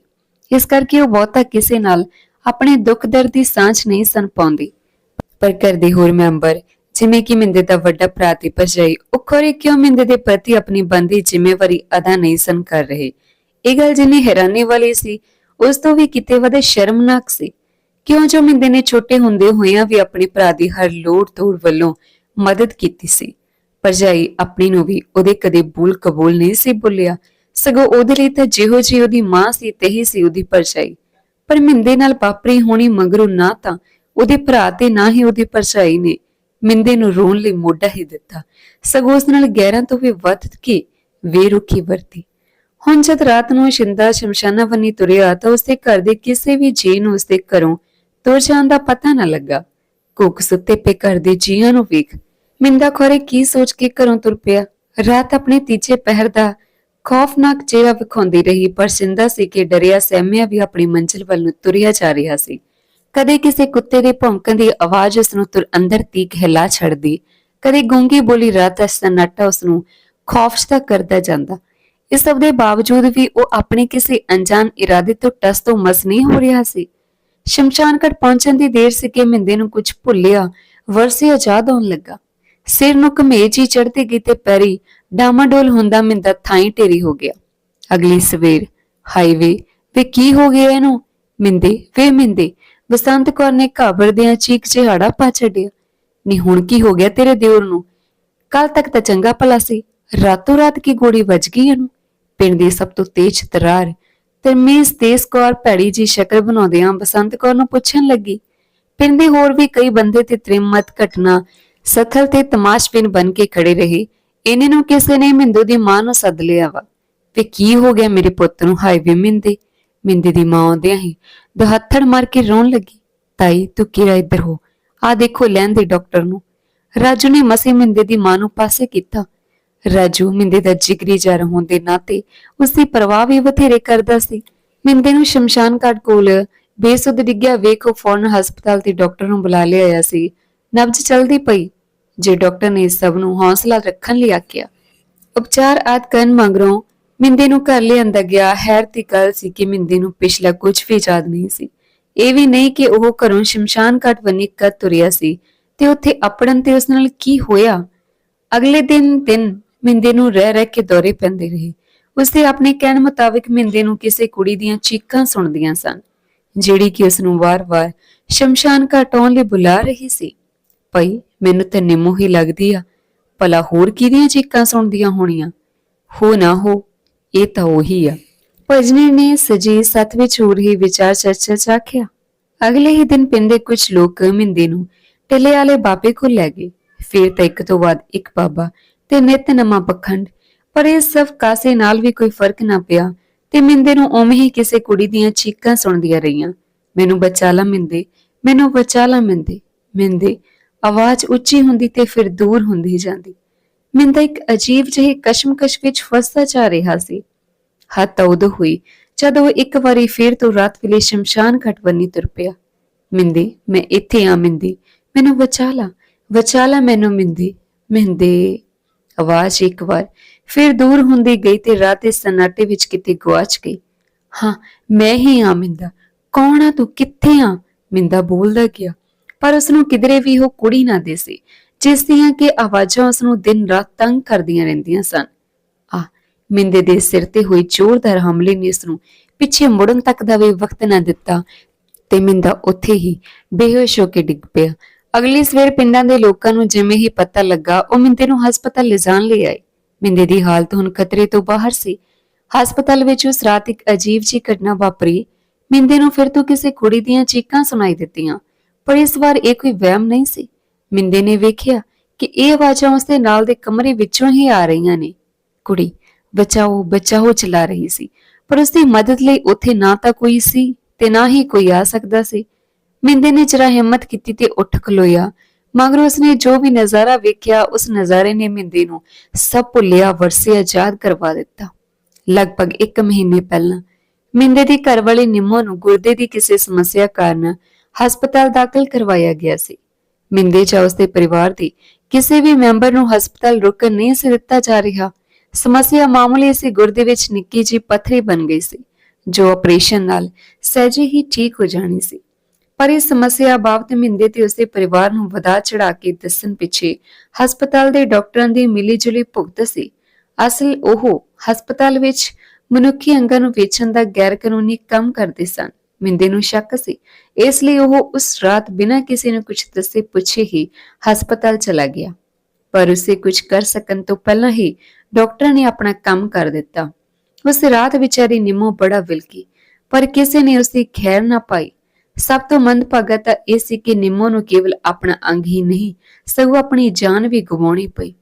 ਇਸ ਕਰਕੇ ਉਹ ਬਹੁਤਾ ਕਿਸੇ ਨਾਲ ਆਪਣੇ ਦੁੱਖ ਦਰਦ ਦੀ ਸਾਂਝ ਨਹੀਂ ਸਨ ਪਾਉਂਦੀ। ਪਰ ਘਰ ਦੇ ਹੋਰ ਮੈਂਬਰ ਜਿਵੇਂ ਕਿ ਮਿੰਦੇ ਦਾ ਵੱਡਾ ਭਰਾ ਤੇ ਭਰਜਾਈ, ਉਹ ਖੋਰੇ ਕਿਉਂ ਮਿੰਦੇ ਦੇ ਪ੍ਰਤੀ ਆਪਣੀ ਬੰਦੀ ਜ਼ਿੰਮੇਵਾਰੀ ਅਦਾ ਨਹੀਂ ਸਨ ਕਰ ਰਹੇ? ਇਹ ਗੱਲ ਜਿੰਨੀ ਹੈਰਾਨੀ ਵਾਲੀ ਸੀ, ਉਸ ਤੋਂ ਵੀ ਕਿਤੇ ਵਧੇ ਸ਼ਰਮਨਾਕ ਸੀ। ਕਿਉਂ ਜੋ ਮਿੰਦੇ ਨੇ ਛੋਟੇ ਹੁੰਦੇ ਹੋਇਆਂ ਵੀ ਆਪਣੇ ਭਰਾ ਦੀ ਹਰ ਲੋੜ ਤੋੜ ਵੱਲੋਂ ਮਦਦ ਕੀਤੀ ਸੀ। ਭਰਜਾਈ ਆਪਣੀ ਨੂੰ ਵੀ ਉਹਦੇ ਕਦੇ ਬੂਲ ਕਬੂਲ ਨਹੀਂ ਸੀ ਬੋਲਿਆ ਸਗੋਂ ਉਹਦੇ ਲਈ ਤਾਂ ਜਿਹੋ ਜਿਹੀ ਉਹਦੀ ਮਾਂ ਸੀ ਤੇਹੀ ਸੀ ਉਹਦੀ ਭਰਜਾਈ ਪਰ ਮਿੰਦੇ ਨਾਲ ਪਾਪਰੀ ਹੋਣੀ ਮਗਰੋਂ ਨਾ ਤਾਂ ਉਹਦੇ ਭਰਾ ਤੇ ਨਾ ਹੀ ਉਹਦੀ ਭਰਜਾਈ ਨੇ ਮਿੰਦੇ ਨੂੰ ਰੋਣ ਲਈ ਮੋਢਾ ਹੀ ਦਿੱਤਾ। ਸਗੋਂ ਉਸ ਨਾਲ ਗਹਿਰਾਂ ਤੋਂ ਵੀ ਵੱਧ ਕੇ ਵੇਰੁਖੀ ਵਰਤੀ। ਹੁਣ ਜਦ ਰਾਤ ਨੂੰ ਸ਼ਿੰਦਾ ਸ਼ਮਸ਼ਾਨਾ ਵੰਨੀ ਤੁਰਿਆ ਤਾਂ ਉਸਦੇ ਘਰ ਦੇ ਕਿਸੇ ਵੀ ਜੀ ਨੂੰ ਉਸਦੇ ਘਰੋਂ ਤੁਰ ਜਾਣ ਦਾ ਪਤਾ ਨਾ ਲੱਗਾ। ਕੁੱਕ ਸੁੱਤੇ ਪੇ ਘਰ ਦੇ ਜੀਆਂ ਨੂੰ ਵੇਖ ਮਿੰਦਾ ਖੋਰੇ ਕੀ ਸੋਚ ਕੇ ਘਰੋਂ ਤੁਰ ਪਿਆ। ਰਾਤ ਆਪਣੇ ਤੀਜੇ ਪਹਿਰ ਦਾ ਖੌਫਨਾਕ ਚਿਹਰਾ ਵਿਖਾਉਂਦੀ ਰਹੀ, ਪਰ ਸਿੰਦਾ ਸੀ ਕਿ ਡਰਿਆ ਸਹਿਮਿਆ ਵੀ ਆਪਣੀ ਮੰਜ਼ਿਲ ਵੱਲ ਨੂੰ ਤੁਰਿਆ ਜਾ ਰਿਹਾ ਸੀ। ਕਦੇ ਕਿਸੇ ਕੁੱਤੇ ਦੇ ਭੌਂਕਣ ਦੀ ਆਵਾਜ਼ ਉਸ ਨੂੰ ਤੁਰ ਅੰਦਰ ਤੀਕ ਹਿਲਾ ਛੱਡਦੀ, ਕਦੇ ਗੂੰਗੀ ਬੋਲੀ ਰਾਤ ਦਾ ਸਨਾਟਾ ਉਸ ਨੂੰ ਖੌਫਸ਼ਦਾ ਕਰਦਾ ਜਾਂਦਾ। ਇਸ ਸਭ ਦੇ ਬਾਵਜੂਦ ਵੀ ਉਹ ਆਪਣੇ ਕਿਸੇ ਅਣਜਾਣ ਇਰਾਦੇ ਤੋਂ ਟਸ ਤੋਂ ਮਸ ਨਹੀਂ ਹੋ ਰਿਹਾ ਸੀ। ਸ਼ਮਸ਼ਾਨ ਘਾਟ ਪਹੁੰਚਣ ਦੀ ਦੇਰ ਸੀ ਕਿ ਮਿੰਦੇ ਨੂੰ ਕੁਝ ਭੁੱਲਿਆ, ਵਰਸੇ ਆਜ਼ਾਦ ਹੋਣ ਲੱਗਾ। ਸਿਰ ਨੂੰ ਕਮੇਜ ਹੀ ਚੜ੍ਹਦੇ ਗਈ ਤੇ ਪੈਰੀ ਡਾਮਾਡੋਲ ਹੁੰਦਾ ਮਿੰਦਾ ਥਾਈ ਢੇਰੀ ਹੋ ਗਿਆ। ਅਗਲੀ ਸਵੇਰ ਹਾਈਵੇ ਵੇ ਕੀ ਹੋ ਗਿਆ ਇਹਨੂੰ? ਮਿੰਦੇ, ਵੇ ਮਿੰਦੇ, ਬਸੰਤ ਕੌਰ ਨੇ ਘਾਬਰਦਿਆਂ ਚੀਕ ਚਿਹਾੜਾ ਪਾ ਛੱਡਿਆ। ਨੀ ਹੁਣ ਕੀ ਹੋ ਗਿਆ ਤੇਰੇ ਦਿਓਰ ਨੂੰ? ਕੱਲ ਤੱਕ ਤਾਂ ਚੰਗਾ ਭਲਾ ਸੀ। ਰਾਤੋਂ ਰਾਤ ਕੀ ਗੋਲੀ ਵੱਜ ਗਈ ਇਹਨੂੰ? ਪਿੰਡ ਦੀ ਸਭ ਤੋਂ ਤੇਜ਼ ਤਰਾਰ ਤੇ ਤੇਜ ਕੌਰ ਭੈੜੀ ਜੀ ਸ਼ਕਲ ਬਣਾਉਂਦਿਆਂ ਬਸੰਤ ਕੌਰ ਨੂੰ ਪੁੱਛਣ ਲੱਗੀ। ਪਿੰਡ ਦੇ ਹੋਰ ਵੀ ਕਈ ਬੰਦੇ ਤੇ ਤ੍ਰਿਮਤ ਘਟਨਾ ਸਥਲ ਤੇ ਤਮਾਸ਼ਬੀਨ ਬਣ ਕੇ ਖੜੇ ਰਹੇ। ਇਹਨੇ ਨੂੰ ਕਿਸੇ ਨੇ ਮਿੰਦੂ ਦੀ ਮਾਂ ਨੂੰ ਸੱਦ ਲਿਆ ਵਾ। ਤੇ ਕੀ ਹੋ ਗਿਆ ਮੇਰੇ ਪੁੱਤ ਨੂੰ? ਹਾਏ ਮਿੰਦੇ। ਮਿੰਦੇ ਦੀ ਮਾਂ ਆਉਂਦਿਆਂ ਹੀ ਦਹੱਥੜ ਮਾਰ ਕੇ ਰੋਣ ਲੱਗੀ। ਤਾਈ, ਤੂੰ ਕਿਹੜਾ ਇੱਧਰ ਹੋ? ਆ ਦੇਖੋ ਲੈਂਦੇ ਡਾਕਟਰ ਨੂੰ। ਰਾਜੂ ਨੇ ਮਸੇ ਮਿੰਦੇ ਦੀ ਮਾਂ ਨੂੰ ਪਾਸੇ ਕੀਤਾ। ਰਾਜੂ ਮਿੰਦੇ ਦਾ ਜਿਗਰੀ ਜਰ ਹੋਣ ਦੇ ਨਾਤੇ ਉਸ ਦੀ ਪਰਵਾਹ ਵੀ ਬਥੇਰੇ ਕਰਦਾ ਸੀ। ਮਿੰਦੇ ਨੂੰ ਸ਼ਮਸ਼ਾਨ ਘਾਟ ਕੋਲ ਬੇਸੁੱਧ ਡਿੱਗਿਆ ਵੇਖ ਉਹ ਫੌਰਨ ਹਸਪਤਾਲ ਤੇ ਡਾਕਟਰ ਨੂੰ ਬੁਲਾ ਲਿਆਇਆ ਸੀ। ਨਬਜ ਚਲਦੀ ਪਈ। ਜੇ ਡਾਕਟਰ ਨੇ ਸਭ ਨੂੰ ਹੌਸਲਾ ਰੱਖਣ ਲਈ ਆਖਿਆ, ਉਪਚਾਰ ਆਦ ਕਰਨ ਮਗਰੋਂ ਮਿੰਦੇ ਨੂੰ ਘਰ ਲਿਆਂਦਾ ਗਿਆ। ਹੈਰ ਦੀ ਗੱਲ ਸੀ ਕਿ ਮਿੰਦੇ ਨੂੰ ਪਿਛਲਾ ਕੁਝ ਵੀ ਯਾਦ ਨਹੀਂ ਸੀ। ਇਹ ਵੀ ਨਹੀਂ ਕਿ ਉਹ ਘਰੋਂ ਸ਼ਮਸ਼ਾਨ ਘਾਟ ਵੰਨੀ ਕਦ ਤੁਰਿਆ ਸੀ ਤੇ ਉੱਥੇ ਅਪੜਨ ਤੇ ਉਸ ਨਾਲ ਕੀ ਹੋਇਆ? ਅਗਲੇ ਦਿਨ ਦਿਨ ਮਿੰਦੇ ਨੂੰ ਰਹਿ ਰਹਿ ਕੇ ਦੌਰੇ ਪੈਂਦੇ ਰਹੇ। ਉਸਦੇ ਆਪਣੇ ਕਹਿਣ ਮੁਤਾਬਿਕ ਮਿੰਦੇ ਨੂੰ ਕਿਸੇ ਕੁੜੀ ਦੀਆਂ ਚੀਕਾਂ ਸੁਣਦੀਆਂ ਸਨ, ਜਿਹੜੀ ਕਿ ਉਸ ਨੂੰ ਵਾਰ-ਵਾਰ ਸ਼ਮਸ਼ਾਨ ਘਾਟ ਆਉਣ ਲਈ ਬੁਲਾ ਰਹੀ ਸੀ। ਭਈ, ਮੈਨੂੰ ਤੇ ਨਿੰਮੋ ਹੀ ਲੱਗਦੀ ਆ। ਭਲਾ ਹੋਰ ਕਿਹਦੀਆਂ ਚੀਕਾਂ ਸੁਣਦੀਆਂ ਹੋਣੀਆਂ? ਹੋ ਨਾ ਹੋ, ਇਹ ਤਾਂ ਉਹੀ ਆ। ਭਜਨੇ ਨੇ ਸਜੀ ਸੱਤ ਵਿੱਚ ਹੋ ਵਿਚਾਰ ਚਰਚਾ ਚ ਆਖਿਆ, ਅਗਲੇ ਹੀ ਦਿਨ ਪਿੰਡ ਦੇ ਕੁਝ ਲੋਕ ਮਿੰਦੇ ਨੂੰ ਟਿੱਲੇ ਵਾਲੇ ਬਾਬੇ ਕੋਲ ਲੈ ਗਏ। ਫਿਰ ਤਾਂ ਇੱਕ ਤੋਂ ਬਾਅਦ ਇੱਕ ਬਾਬਾ ਤੇ ਨਿਤ ਨਵਾਂ ਪਖੰਡ। ਪਰ ਇਸ ਸਭ ਕਾਸੇ ਨਾਲ ਵੀ ਕੋਈ ਫ਼ਰਕ ਨਾ ਪਿਆ ਤੇ ਮਿੰਦੇ ਨੂੰ ਉਵੇਂ ਹੀ ਕਿਸੇ ਕੁੜੀ ਦੀਆਂ ਚੀਕਾਂ ਸੁਣਦੀਆਂ ਰਹੀਆਂ। ਮੈਨੂੰ ਬਚਾ ਲਾ ਮਿੰਦੇ, ਮੈਨੂੰ ਬਚਾ ਲਾ ਮਿੰਦੇ ਮਿੰਦੇ ਆਵਾਜ਼ ਉੱਚੀ ਹੁੰਦੀ ਤੇ ਫਿਰ ਦੂਰ ਹੁੰਦੀ ਜਾਂਦੀ। ਮਿੰਦਾ ਇੱਕ ਅਜੀਬ ਜਿਹੀ ਕਸ਼ਮਕਸ਼ ਵਿੱਚ ਫਸਦਾ ਜਾ ਰਿਹਾ ਸੀ। ਹੱਦ ਤਾਂ ਉਦੋਂ ਹੋਈ ਜਦ ਉਹ ਇੱਕ ਵਾਰੀ ਫੇਰ ਤੋਂ ਰਾਤ ਵੇਲੇ ਸ਼ਮਸ਼ਾਨ ਘਾਟ ਬੰਨੀ ਤੁਰ ਪਿਆ। ਮਿੰਦੀ, ਮੈਂ ਇੱਥੇ ਆ ਮਿੰਦੀ। ਮੈਨੂੰ ਬਚਾ ਲਾ ਬਚਾ ਲਾ ਮੈਨੂੰ ਮਿੰਦੀ। ਮਿੰਦੇ, ਆਵਾਜ਼ ਇੱਕ ਵਾਰ ਫਿਰ ਦੂਰ ਹੁੰਦੀ ਗਈ ਤੇ ਰਾਤ ਦੇ ਸਨਾਟੇ ਵਿੱਚ ਕਿਤੇ ਗਵਾਚ ਗਈ। ਹਾਂ, ਮੈਂ ਹੀ ਆ ਮਿੰਦਾ। ਕੌਣ ਆ ਤੂੰ? ਕਿੱਥੇ ਆ? ਮਿੰਦਾ ਬੋਲਦਾ ਗਿਆ। ਪਰ ਉਸ ਨੂੰ ਕਿਧਰੇ ਵੀ ਉਹ ਕੁੜੀ ਨਾ ਦਿਸੀ, ਜਿਸ ਦੀਆਂ ਕਿ ਆਵਾਜ਼ਾਂ ਉਸ ਨੂੰ ਦਿਨ ਰਾਤ ਤੰਗ ਕਰਦੀਆਂ ਰਹਿੰਦੀਆਂ ਸਨ। ਆ, ਮਿੰਦੇ ਦੇ ਸਿਰ ਤੇ ਹੋਈ ਜ਼ੋਰਦਾਰ ਹਮਲੇ ਨੇ ਉਸ ਨੂੰ ਪਿੱਛੇ ਮੁੜਨ ਤੱਕ ਦਾ ਵੀ ਵਕਤ ਨਾ ਦਿੱਤਾ ਤੇ ਮਿੰਦਾ ਉੱਥੇ ਹੀ ਬੇਹੋਸ਼ ਹੋ ਕੇ ਡਿੱਗ ਪਿਆ। ਅਗਲੀ ਸਵੇਰ ਪਿੰਡਾਂ ਦੇ ਲੋਕਾਂ ਨੂੰ ਜਿਵੇਂ ਹੀ ਪਤਾ ਲੱਗਾ, ਉਹ ਮਿੰਦੇ ਨੂੰ ਹਸਪਤਾਲ ਲਿਜਾਣ ਲਈ ਆਏ। ਮਿੰਦੇ ਦੀ ਹਾਲਤ ਹੁਣ ਖਤਰੇ ਤੋਂ ਬਾਹਰ ਸੀ। ਹਸਪਤਾਲ ਵਿੱਚ ਉਸ ਰਾਤ ਇੱਕ ਅਜੀਬ ਜਿਹੀ ਘਟਨਾ ਵਾਪਰੀ। ਮਿੰਦੇ ਨੂੰ ਫਿਰ ਤੋਂ ਕਿਸੇ ਕੁੜੀ ਦੀਆਂ ਚੀਕਾਂ ਸੁਣਾਈ ਦਿੱਤੀਆਂ। ਪਰ ਇਸ ਵਾਰ ਇਹ ਕੋਈ ਵਹਿਮ ਨਹੀਂ ਸੀ। ਮਿੰਦੇ ਨੇ ਵੇਖਿਆ ਕਿ ਇਹ ਆਵਾਜ਼ਾਂ ਉਸਦੇ ਨਾਲ ਦੇ ਕਮਰੇ ਵਿੱਚੋਂ ਹੀ ਆ ਰਹੀਆਂ ਨੇ। ਕੁੜੀ, ਬਚਾਓ ਬਚਾਓ ਚਲਾ ਰਹੀ ਸੀ, ਪਰ ਉਸਦੀ ਮਦਦ ਲਈ ਉੱਥੇ ਨਾ ਤਾਂ ਕੋਈ ਸੀ ਤੇ ਨਾ ਹੀ ਕੋਈ ਆ ਸਕਦਾ ਸੀ। ਮਿੰਦੇ ਨੇ ਜਰਾ ਹਿੰਮਤ ਕੀਤੀ ਤੇ ਉੱਠ ਖਲੋਇਆ, ਮਗਰ ਉਸਨੇ ਜੋ ਵੀ ਨਜ਼ਾਰਾ ਵੇਖਿਆ, ਉਸ ਨਜ਼ਾਰੇ ਨੇ ਮਿੰਦੇ ਨੂੰ ਸਭ ਭੁੱਲਿਆ ਵਰਸੇ ਆਜ਼ਾਦ ਕਰਵਾ ਦਿੱਤਾ। ਲਗਭਗ 1 ਮਹੀਨੇ ਪਹਿਲਾਂ, ਮਿੰਦੇ ਦੀ ਘਰ ਘਰਵਾਲੀ ਨਿੰਮੋ ਨੂੰ ਗੁਰਦੇ ਦੀ ਕਿਸੇ ਸਮੱਸਿਆ ਕਾਰਨ ਹਸਪਤਾਲ ਦਾਖਲ ਕਰਵਾਇਆ ਗਿਆ ਸੀ। ਮਿੰਦੇ ਜਾਂ ਉਸਦੇ ਪਰਿਵਾਰ ਦੀ ਕਿਸੇ ਵੀ ਮੈਂਬਰ ਨੂੰ ਹਸਪਤਾਲ ਰੁਕਣ ਨਹੀਂ ਸੀ ਦਿੱਤਾ ਜਾ ਰਿਹਾ। ਸਮੱਸਿਆ ਮਾਮੂਲੀ ਸੀ ਗੁਰਦੇ ਵਿੱਚ ਨਿੱਕੀ ਜਿਹੀ ਪੱਥਰੀ ਬਣ ਗਈ ਸੀ, ਜੋ ਆਪਰੇਸ਼ਨ ਨਾਲ ਸਹਿਜੇ ਹੀ ਠੀਕ ਹੋ ਜਾਣੀ ਸੀ। ਪਰ ਇਹ ਸਮੱਸਿਆ ਬਾਬਤ ਮਿੰਦੇ ਤੇ ਉਸਦੇ ਪਰਿਵਾਰ ਨੂੰ ਵਧਾ ਚੜਾ ਕੇ ਦੱਸਣ ਪਿੱਛੇ ਹਸਪਤਾਲ ਦੇ ਡਾਕਟਰਾਂ ਦੀ ਮਿਲੀ-ਜੁਲੀ ਭੁਗਤ ਸੀ। ਅਸਲ ਉਹ ਹਸਪਤਾਲ ਵਿੱਚ ਮਨੁੱਖੀ ਅੰਗਾਂ ਨੂੰ ਵੇਚਣ ਦਾ ਗੈਰ ਕਾਨੂੰਨੀ ਕੰਮ ਕਰਦੇ ਸਨ। ਮਿੰਦੇ ਨੂੰ ਸ਼ੱਕ ਸੀ। ਇਸ ਲਈ ਉਹ ਉਸ ਰਾਤ ਬਿਨਾਂ ਕਿਸੇ ਨੂੰ ਕੁਝ ਦੱਸੇ ਪੁੱਛੇ ਹੀ ਹਸਪਤਾਲ ਚਲਾ ਗਿਆ। ਪਰ ਉਸੇ ਕੁਝ ਕਰ ਸਕਣ ਤੋਂ ਪਹਿਲਾਂ ਹੀ ਡਾਕਟਰ ਨੇ ਆਪਣਾ ਕੰਮ ਕਰ ਦਿੱਤਾ। ਉਸ ਰਾਤ ਵਿਚਾਰੀ ਨਿੰਮੋ ਬੜਾ ਵਿਲਕੀ, ਪਰ ਕਿਸੇ ਨੇ ਉਸਦੀ ਖੈਰ ਨਾ ਪਾਈ। ਸਭ ਤੋਂ ਮੰਦਭਾਗਾ ਤਾਂ ਇਹ ਸੀ ਕਿ ਨਿੰਮੋ ਨੂੰ ਕੇਵਲ ਆਪਣਾ ਅੰਗ ਹੀ ਨਹੀਂ, ਸਗੋਂ ਆਪਣੀ ਜਾਨ ਵੀ ਗਵਾਉਣੀ ਪਈ।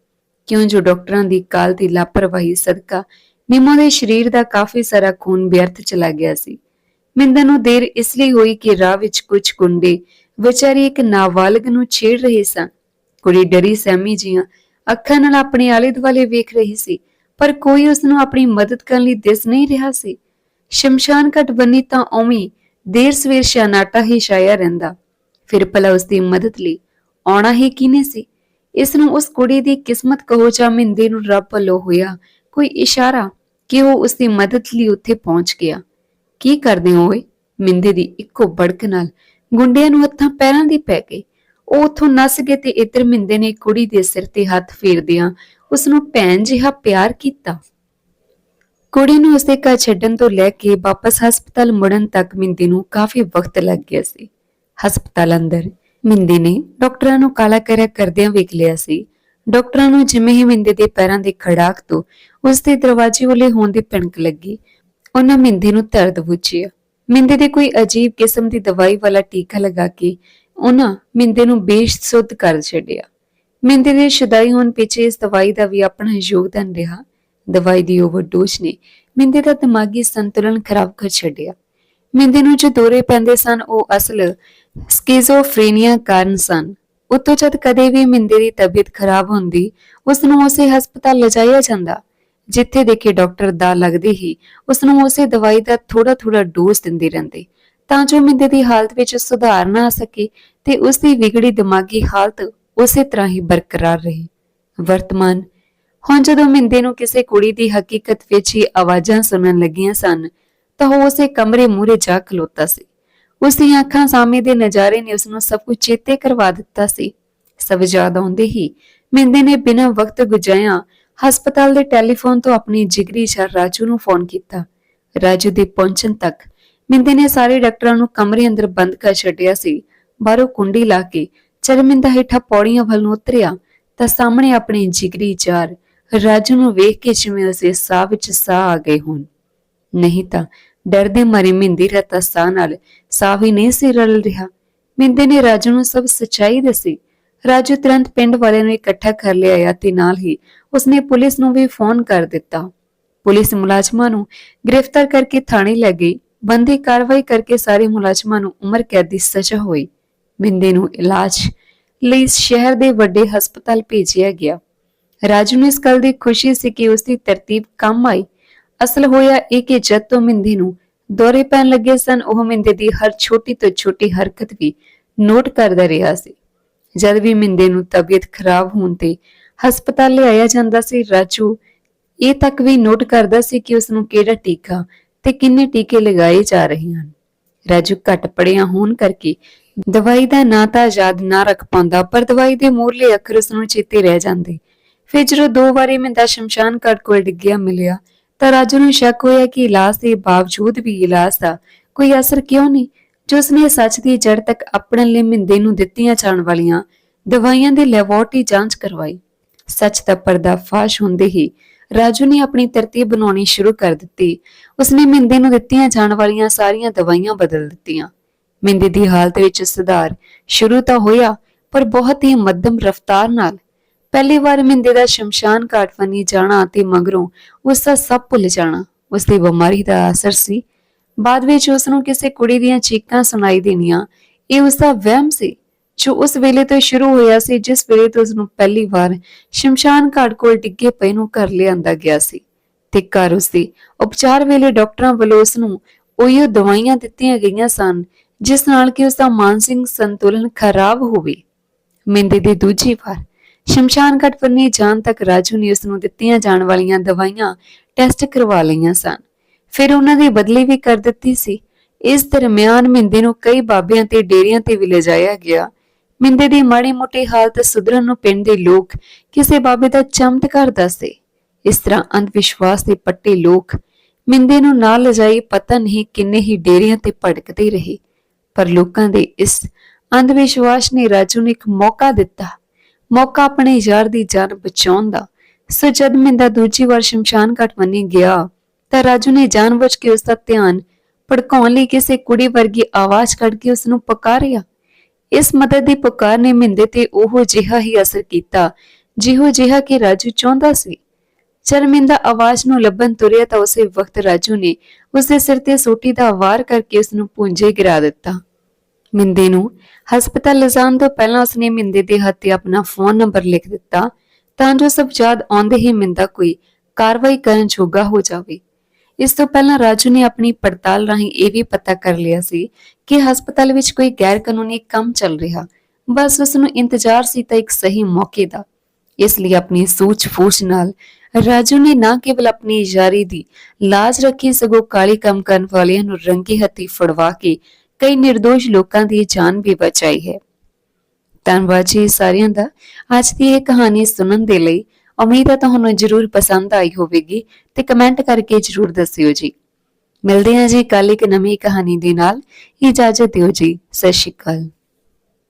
ਕਿਉਂ ਜੋ ਡਾਕਟਰਾਂ ਦੀ ਕਾਲ ਦੀ ਲਾਪਰਵਾਹੀ ਸਦਕਾ ਨਿੰਮੋ ਦੇ ਸਰੀਰ ਦਾ ਕਾਫੀ ਸਾਰਾ ਖੂਨ ਵਿਅਰਥ ਚਲਾ ਗਿਆ ਸੀ। ਮਿੰਦਾ ਨੂੰ ਦੇਰ ਇਸ ਲਈ ਹੋਈ ਕਿ ਰਾਹ ਵਿੱਚ ਕੁਝ ਗੁੰਡੇ ਵਿਚਾਰੀ ਇੱਕ ਨਾਬਾਲਗ ਨੂੰ ਛੇੜ ਰਹੇ ਸਨ। ਕੁੜੀ ਡਰੀ ਸਹਿਮੀ ਜੀਆਂ ਅੱਖਾਂ ਨਾਲ ਆਪਣੇ ਆਲੇ ਦੁਆਲੇ ਵੇਖ ਰਹੀ ਸੀ, ਪਰ ਕੋਈ ਉਸ ਨੂੰ ਆਪਣੀ ਮਦਦ ਕਰਨ ਲਈ ਦਿਸ ਨਹੀਂ ਰਿਹਾ ਸੀ। ਸ਼ਮਸ਼ਾਨ ਘਟ ਬੰਨੀ ਤਾਂ ਓਵੇਂ ਦੇਰ ਸਵੇਰ ਸ਼ਾਨਾਟਾ ਹੀ ਛਾਇਆ ਰਹਿੰਦਾ। ਫਿਰ ਭਲਾ ਉਸ ਦੀ ਮਦਦ ਲਈ ਆਉਣਾ ਹੀ ਕਿਨੇ ਸੀ? ਇਸ ਨੂੰ ਉਸ ਕੁੜੀ ਦੀ ਕਿਸਮਤ ਕਹੋ ਜਾਂ ਮਿੰਦੇ ਨੂੰ ਰੱਬ ਵੱਲੋਂ ਹੋਇਆ ਕੋਈ ਇਸ਼ਾਰਾ ਕਿ ਉਹ ਉਸ ਦੀ ਮਦਦ ਲਈ ਉੱਥੇ ਪਹੁੰਚ ਗਿਆ। ਕੀ ਕਰਦੇ ਹੋ ਓਏ? ਮਿੰਦੇ ਦੀ ਇੱਕੋ ਬੜਕ ਨਾਲ ਗੁੰਡਿਆਂ ਨੂੰ ਹੱਥਾਂ ਪੈਰਾਂ ਦੀ ਪੈ ਗਈ। ਉਹ ਉਥੋਂ ਨੱਸ ਗਏ ਤੇ ਇਧਰ ਮਿੰਦੇ ਨੇ ਕੁੜੀ ਦੇ ਸਿਰ ਤੇ ਹੱਥ ਫੇਰਦਿਆਂ ਉਸ ਨੂੰ ਭੈਣ ਜਿਹਾ ਪਿਆਰ ਕੀਤਾ। ਕੁੜੀ ਨੂੰ ਉਸਦੇ ਘਰ ਛੱਡਣ ਤੋਂ ਲੈ ਕੇ ਵਾਪਸ ਹਸਪਤਾਲ ਮੁੜਨ ਤੱਕ ਮਿੰਦੀ ਨੂੰ ਕਾਫੀ ਵਕਤ ਲੱਗ ਗਿਆ ਸੀ। ਹਸਪਤਾਲ ਅੰਦਰ ਮਿੰਦੀ ਨੇ ਡਾਕਟਰਾਂ ਨੂੰ ਕਾਲਾ ਕਰਿਆ ਕਰਦਿਆਂ ਵੇਖ ਲਿਆ ਸੀ। ਡਾਕਟਰਾਂ ਨੂੰ ਜਿਵੇਂ ਹੀ ਮਿੰਦੇ ਦੇ ਪੈਰਾਂ ਦੇ ਖੜਾਕ ਤੋਂ ਉਸਦੇ ਦਰਵਾਜ਼ੇ ਵੱਲੇ ਹੋਣ ਦੀ ਭਿਣਕ ਲੱਗੀ। ਉਹਨਾਂ ਮਿੰਦੇ ਨੂੰ ਦਰਦ ਬੁੱਝਿਆ। ਮਿੰਦੇ ਦੇ ਕੋਈ ਅਜੀਬ ਕਿਸਮ ਦੀ ਦਵਾਈ ਵਾਲਾ ਟੀਕਾ ਲਗਾ ਕੇ ਉਹਨਾਂ ਮਿੰਦੇ ਨੂੰ ਬੇਸ਼ੁੱਧ ਕਰ ਛੱਡਿਆ। ਮਿੰਦੇ ਦੇ ਸ਼ੁਦਾਈ ਹੋਣ ਪਿੱਛੇ ਇਸ ਦਵਾਈ ਦਾ ਵੀ ਆਪਣਾ ਯੋਗਦਾਨ ਰਿਹਾ। ਦਵਾਈ ਦੀ ਓਵਰਡੋਜ਼ ਨੇ ਮਿੰਦੇ ਦਾ ਦਿਮਾਗੀ ਸੰਤੁਲਨ ਖਰਾਬ ਕਰ ਛੱਡਿਆ। ਮਿੰਦੇ ਨੂੰ ਜੋ ਦੌਰੇ ਪੈਂਦੇ ਸਨ, ਉਹ ਅਸਲ ਸਕਿਜ਼ੋਫਰੇਨੀਆ ਕਾਰਨ ਸਨ। ਉਤੋਂ ਜਦ ਕਦੇ ਵੀ ਮਿੰਦੇ ਦੀ ਤਬੀਅਤ ਖਰਾਬ ਹੁੰਦੀ ਉਸ ਨੂੰ ਉਸੇ ਹਸਪਤਾਲ ਲਿਜਾਇਆ ਜਾਂਦਾ। ਜਿੱਥੇ ਦੇਖੇ ਡਾਕਟਰ ਦਾ ਲੱਗਦੇ ਹੀ ਉਸ ਨੂੰ ਉਸੇ ਦਵਾਈ ਦਾ ਥੋੜਾ ਥੋੜਾ ਡੋਜ਼ ਦਿੰਦੇ ਰਹਿੰਦੇ। ਤਾਂ ਜੋ ਮਿੰਦੇ ਦੀ ਹਾਲਤ ਵਿੱਚ ਸੁਧਾਰ ਨਾ ਆ ਸਕੇ ਤੇ ਉਸ ਦੀ ਵਿਗੜੀ ਦਿਮਾਗੀ ਹਾਲਤ ਉਸੇ ਤਰ੍ਹਾਂ ਹੀ ਬਰਕਰਾਰ ਰਹੇ। ਵਰਤਮਾਨ, ਹੁਣ ਜਦੋਂ ਮਿੰਦੇ ਨੂੰ ਕਿਸੇ ਕੁੜੀ ਦੀ ਹਕੀਕਤ ਵਿੱਚ ਹੀ ਆਵਾਜ਼ਾਂ ਸੁਣਨ ਲੱਗੀਆਂ ਸਨ, ਤਾਂ ਉਹ ਉਸੇ ਕਮਰੇ ਮੂਹਰੇ ਜਾ ਖਲੋਤਾ ਸੀ। ਉਸ ਦੀਆਂ ਅੱਖਾਂ ਸਾਹਮਣੇ ਦੇ ਨਜ਼ਾਰੇ ਨੇ ਉਸ ਨੂੰ ਸਭ ਕੁਝ ਚੇਤੇ ਕਰਵਾ ਦਿੱਤਾ ਸੀ। ਸਭ ਯਾਦ ਆਉਂਦੇ ਹੀ ਮਿੰਦੇ ਨੇ ਬਿਨਾਂ ਵਕਤ ਗੁਜਾਇਆ ਹਸਪਤਾਲ ਦੇ ਟੈਲੀਫੋਨ ਤੋਂ ਆਪਣੀ ਜਿਗਰੀ ਯਾਰ ਰਾਜੂ ਨੂੰ ਫੋਨ ਕੀਤਾ। ਰਾਜੂ ਦੇ ਪਹੁੰਚਣ ਤੱਕ ਮਿੰਦੇ ਨੇ ਸਾਰੇ ਡਾਕਟਰਾਂ ਨੂੰ ਕਮਰੇ ਅੰਦਰ ਬੰਦ ਕਰ ਛੱਡਿਆ ਸੀ। ਬਾਹਰੋਂ ਕੁੰਡੀ ਲਾ ਕੇ ਚਰਮਿੰਦਾ ਹੇਠਾਂ ਪੌੜੀਆਂ ਵੱਲ ਨੂੰ ਉਤਰਿਆ ਤਾਂ ਸਾਹਮਣੇ ਆਪਣੀ ਜਿਗਰੀ ਯਾਰ ਰਾਜੂ ਨੂੰ ਵੇਖ ਕੇ ਜਿਵੇਂ ਉਸੇ ਸਾਹ ਵਿੱਚ ਸਾਹ ਆ ਗਏ ਹੋਣ। ਨਹੀਂ ਤਾਂ ਡਰਦੇ ਮਾਰੇ ਮਿੰਦੀ ਰਤਾ ਸਾਹ ਨਾਲ ਸਾਹ ਵੀ ਨਹੀਂ ਸੀ ਰਲ ਰਿਹਾ। ਮਿੰਦੇ ਨੇ ਰਾਜੂ ਨੂੰ ਸਭ ਸੱਚਾਈ ਦੱਸੀ ਰਾਜੂ ਤੁਰੰਤ ਪਿੰਡ ਵਾਲਿਆਂ ਨੂੰ ਇਕੱਠਾ ਕਰ ਲਿਆਇਆ ਤੇ ਨਾਲ ਹੀ ਉਸਨੇ ਪੁਲਿਸ ਨੂੰ ਵੀ ਫੋਨ ਕਰ ਦਿੱਤਾ। ਪੁਲਿਸ ਮੁਲਾਜ਼ਮਾਂ ਨੂੰ ਗ੍ਰਿਫਤਾਰ ਕਰਕੇ ਥਾਣੇ ਲੈ ਗਈ। ਬੰਦੀ ਕਾਰਵਾਈ ਕਰਕੇ ਸਾਰੇ ਮੁਲਾਜ਼ਮਾਂ ਨੂੰ ਉਮਰ ਕੈਦ ਦੀ ਸਜ਼ਾ ਹੋਈ। ਮਿੰਦੇ ਨੂੰ ਇਲਾਜ ਲਈ ਸ਼ਹਿਰ ਦੇ ਵੱਡੇ ਹਸਪਤਾਲ ਭੇਜਿਆ ਗਿਆ। ਰਾਜੂ ਨੂੰ ਇਸ ਗੱਲ ਦੀ ਖੁਸ਼ੀ ਸੀ ਕਿ ਉਸ ਦੀ ਤਰਤੀਬ ਕੰਮ ਆਈ। ਅਸਲ ਹੋਇਆ ਇਹ ਕਿ ਜਦ ਤੋਂ ਮਿੰਦੀ ਨੂੰ ਦੌਰੇ ਪੈਣ ਲੱਗੇ ਸਨ, ਉਹ ਮਿੰਦੇ ਦੀ ਹਰ ਛੋਟੀ ਤੋਂ ਛੋਟੀ ਹਰਕਤ ਵੀ ਨੋਟ ਕਰਦਾ ਰਿਹਾ ਸੀ। ਜਦ ਵੀ ਮਿੰਦੇ ਨੂੰ ਤਬੀਅਤ ਖਰਾਬ ਹੋਣ ਤੇ ਹਸਪਤਾਲ ਲਿਆਇਆ ਜਾਂਦਾ ਸੀ, ਰਾਜੂ, ਇਹ ਤੱਕ ਵੀ ਨੋਟ ਕਰਦਾ ਸੀ ਕਿ ਉਸ ਨੂੰ ਕਿਹੜਾ ਟੀਕਾ ਤੇ ਕਿੰਨੇ ਟੀਕੇ ਲਗਾਏ ਜਾ ਰਹੇ ਹਨ। ਰਾਜੂ ਘੱਟ ਪੜਿਆ ਹੋਣ ਕਰਕੇ ਦਵਾਈ ਦਾ ਨਾਂ ਤਾਂ ਯਾਦ ਨਾ ਰੱਖ ਪਾਉਂਦਾ, ਪਰ ਦਵਾਈ ਦੇ ਮੂਰਲੇ ਅੱਖਰ ਉਸ ਨੂੰ ਚੇਤੇ ਰਹਿ ਜਾਂਦੇ। ਫਿਰ ਜਦੋਂ ਦੋ ਵਾਰੀ ਮਿੰਦਾ ਸ਼ਮਸ਼ਾਨ ਘਾਟ ਕੋਲ ਡਿੱਗਿਆ ਮਿਲਿਆ ਤਾਂ ਰਾਜੂ ਨੂੰ ਸ਼ੱਕ ਹੋਇਆ ਕਿ ਇਲਾਜ ਦੇ ਬਾਵਜੂਦ ਵੀ ਇਲਾਜ ਦਾ ਕੋਈ ਅਸਰ ਕਿਉਂ ਨਹੀਂ ਜੋ ਉਸਨੇ ਸੱਚ ਦੀ ਜੜ ਤੱਕ ਆਪਣੇ ਲਈ ਮਿੰਦੇ ਨੂੰ ਦਿੱਤੀਆਂ ਜਾਣ ਵਾਲੀਆਂ ਦਵਾਈਆਂ ਦੀ ਲੈਬੋਰਟਰੀ ਜਾਂਚ ਕਰਵਾਈ। ਸੱਚ ਦਾ ਪਰਦਾ ਫਾਸ਼ ਹੁੰਦੇ ਹੀ ਰਾਜੂ ਨੇ ਆਪਣੀ ਤਰਤੀਬ ਬਣਾਉਣੀ ਸ਼ੁਰੂ ਕਰ ਦਿੱਤੀ। ਉਸਨੇ ਮਿੰਦੇ ਨੂੰ ਦਿੱਤੀਆਂ ਜਾਣ ਵਾਲੀਆਂ ਸਾਰੀਆਂ ਦਵਾਈਆਂ ਬਦਲ ਦਿੱਤੀਆਂ। ਮਿੰਦੇ ਦੀ ਹਾਲਤ ਵਿੱਚ ਸੁਧਾਰ ਸ਼ੁਰੂ ਤਾਂ ਹੋਇਆ, ਪਰ ਬਹੁਤ ਹੀ ਮੱਧਮ ਰਫ਼ਤਾਰ ਨਾਲ। ਪਹਿਲੀ ਵਾਰ ਮਿੰਦੇ ਦਾ ਸ਼ਮਸ਼ਾਨ ਘਾਟ ਫਨੀ ਜਾਣਾ ਤੇ ਮਗਰੋਂ ਉਸ ਦਾ ਸਭ ਭੁੱਲ ਜਾਣਾ। ਉਸ ਦੀ ਬਿਮਾਰੀ ਦਾ ਅਸਰ ਸੀ। ਬਾਅਦ ਵਿੱਚ ਉਸ ਨੂੰ ਕਿਸੇ ਕੁੜੀ ਦੀਆਂ ਚੀਕਾਂ ਸੁਣਾਈ ਦੇਣੀਆਂ। ਇਹ ਉਸ ਦਾ ਵਹਿਮ ਸੀ, ਜੋ ਉਸ ਵੇਲੇ ਤੋਂ ਸ਼ੁਰੂ ਹੋਇਆ ਸੀ, ਜਿਸ ਵੇਲੇ ਤੋਂ ਉਸ ਨੂੰ ਪਹਿਲੀ ਵਾਰ ਸ਼ਮਸ਼ਾਨ ਘਾਟ ਕੋਲ ਡਿੱਗੇ ਪਏ ਨੂੰ ਘਰ ਲਿਆਂਦਾ ਗਿਆ ਸੀ ਤੇ ਘਰ ਉਸ ਦੀ ਉਪਚਾਰ ਵੇਲੇ ਡਾਕਟਰਾਂ ਵੱਲੋਂ ਉਸ ਨੂੰ ਉਹੀ ਦਵਾਈਆਂ ਦਿੱਤੀਆਂ ਗਈਆਂ ਸਨ, ਜਿਸ ਨਾਲ ਕਿ ਉਸ ਦਾ ਮਾਨਸਿਕ ਸੰਤੁਲਨ ਖਰਾਬ ਹੋਵੇ। ਮਿੰਦੇ ਦੀ ਦੂਜੀ ਵਾਰ ਸ਼ਮਸ਼ਾਨ ਘਾਟ ਪੰਨੀ ਜਾਣ ਤੱਕ ਰਾਜੂ ਨੇ ਉਸ ਨੂੰ ਦਿੱਤੀਆਂ ਜਾਣ ਵਾਲੀਆਂ ਦਵਾਈਆਂ ਟੈਸਟ ਕਰਵਾ ਲਈਆਂ ਸਨ। ਫਿਰ ਉਹਨਾਂ ਦੀ ਬਦਲੀ ਵੀ ਕਰ ਦਿੱਤੀ ਸੀ। ਇਸ ਦਰਮਿਆਨ ਮਿੰਦੇ ਨੂੰ ਕਈ ਬਾਬਿਆਂ ਤੇ ਡੇਰਿਆਂ ਤੇ ਵੀ ਲਿਜਾਇਆ ਗਿਆ। ਮਿੰਦੇ ਦੀ ਮਾੜੀ ਮੋਟੀ ਹਾਲਤ ਸੁਧਰਨ ਨੂੰ ਪਿੰਡ ਦੇ ਲੋਕ ਕਿਸੇ ਬਾਬੇ ਦਾ ਚਮਤਕਾਰ ਦੱਸਦੇ ਇਸ ਤਰ੍ਹਾਂ ਅੰਧ ਵਿਸ਼ਵਾਸ ਦੇ ਪੱਟੇ ਲੋਕ ਮਿੰਦੇ ਨੂੰ ਨਾਲ ਲਿਜਾਈ ਪਤਾ ਨਹੀਂ ਕਿੰਨੇ ਹੀ ਡੇਰਿਆਂ ਤੇ ਭਟਕਦੇ ਰਹੇ। ਪਰ ਲੋਕਾਂ ਦੇ ਇਸ ਅੰਧ ਵਿਸ਼ਵਾਸ ਨੇ ਰਾਜੂ ਨੂੰ ਇੱਕ ਮੌਕਾ ਦਿੱਤਾ। ਮੌਕਾ ਆਪਣੇ ਯਾਰ ਦੀ ਜਾਨ ਬਚਾਉਣ ਦਾ। ਸੋ ਜਦ ਮਿੰਦਾ ਦੂਜੀ ਵਾਰ ਸ਼ਮਸ਼ਾਨ ਘਾਟ ਮੰਨੀ ਗਿਆ। ਤਾਂ ਰਾਜੂ ਨੇ ਜਾਣਬੁੱਝ ਕੇ ਉਸ ਦਾ ਧਿਆਨ ਭੜਕਾਉਣ ਲਈ ਕਿਸੇ ਕੁੜੀ ਵਰਗੀ ਆਵਾਜ਼ ਕੱਢ ਕੇ ਉਸ ਨੂੰ ਪੁਕਾਰਿਆ। ਇਸ ਮਦਦ ਦੀ ਪੁਕਾਰ ਨੇ ਮਿੰਦੇ ਤੇ ਉਹ ਜਿਹਾ ਹੀ ਅਸਰ ਕੀਤਾ, ਜਿਹੋ ਜਿਹਾ ਕਿ ਰਾਜੂ ਚਾਹੁੰਦਾ ਸੀ। ਸ਼ਰਮਿੰਦਾ ਆਵਾਜ਼ ਨੂੰ ਲੱਭਣ ਤੁਰਿਆ ਤਾਂ ਉਸੇ ਵਕਤ ਰਾਜੂ ਨੇ ਉਸਦੇ ਸਿਰ ਤੇ ਸੋਟੀ ਦਾ ਵਾਰ ਕਰਕੇ ਉਸ ਨੂੰ ਪੁੰਜੇ ਗਿਰਾ ਦਿੱਤਾ। ਮਿੰਦੇ ਨੂੰ ਹਸਪਤਾਲ ਲਿਜਾਣ ਤੋਂ ਪਹਿਲਾਂ ਉਸਨੇ ਮਿੰਦੇ ਦੇ ਹੱਥ ਆਪਣਾ ਫੋਨ ਨੰਬਰ ਲਿਖ ਦਿੱਤਾ, ਤਾਂ ਜੋ ਸਭ ਯਾਦ ਆਉਂਦੇ ਹੀ ਮਿੰਦਾ ਕੋਈ ਕਾਰਵਾਈ ਕਰਨ ਜੋਗਾ ਹੋ ਜਾਵੇ। ਇਸ ਤੋਂ ਪਹਿਲਾਂ ਰਾਜੂ ਨੇ ਆਪਣੀ ਪੜਤਾਲ ਰਾਹੀਂ ਇਹ ਵੀ ਪਤਾ ਕਰ ਲਿਆ ਸੀ ਕਿ ਹਸਪਤਾਲ ਵਿੱਚ ਕੋਈ ਗੈਰ ਕਾਨੂੰਨੀ ਕੰਮ ਚੱਲ ਰਿਹਾ। ਬਸ ਉਸ ਨੂੰ ਇੰਤਜ਼ਾਰ ਸੀ ਤਾਂ ਇੱਕ ਸਹੀ ਮੌਕੇ ਦਾ। ਇਸ ਲਈ ਆਪਣੀ ਸੂਝ-ਫੂਝ ਨਾਲ ਰਾਜੂ ਨੇ ਨਾ ਕੇਵਲ ਆਪਣੀ ਯਾਰੀ ਦੀ ਲਾਜ ਰੱਖੀ, ਸਗੋਂ ਕਾਲੇ ਕੰਮ ਕਰਨ ਵਾਲਿਆਂ ਨੂੰ ਰੰਗੇ ਹੱਥੀ ਫੜਵਾ ਕੇ ਕਈ નિર્ਦੋਸ਼ ਲੋਕਾਂ ਦੀ ਜਾਨ ਵੀ ਬਚਾਈ ਹੈ। ਧੰਨਵਾਦ ਜੀ ਸਾਰਿਆਂ ਦਾ। ਅੱਜ ਦੀ ਇਹ ਕਹਾਣੀ ਸੁਣਨ ਦੇ ਲਈ ਉਮੀਦ ਹੈ ਤੁਹਾਨੂੰ ਜਰੂਰ ਪਸੰਦ ਆਈ ਹੋਵੇਗੀ ਤੇ ਕਮੈਂਟ ਕਰਕੇ ਜਰੂਰ ਦੱਸਿਓ ਜੀ। ਮਿਲਦੇ ਹਾਂ ਜੀ ਕੱਲ ਇੱਕ ਨਵੀਂ ਕਹਾਣੀ ਦੇ ਨਾਲ। ਇਜਾਜ਼ਤ ਦਿਓ ਜੀ। ਸਤਿ ਸ਼੍ਰੀ ਅਕਾਲ।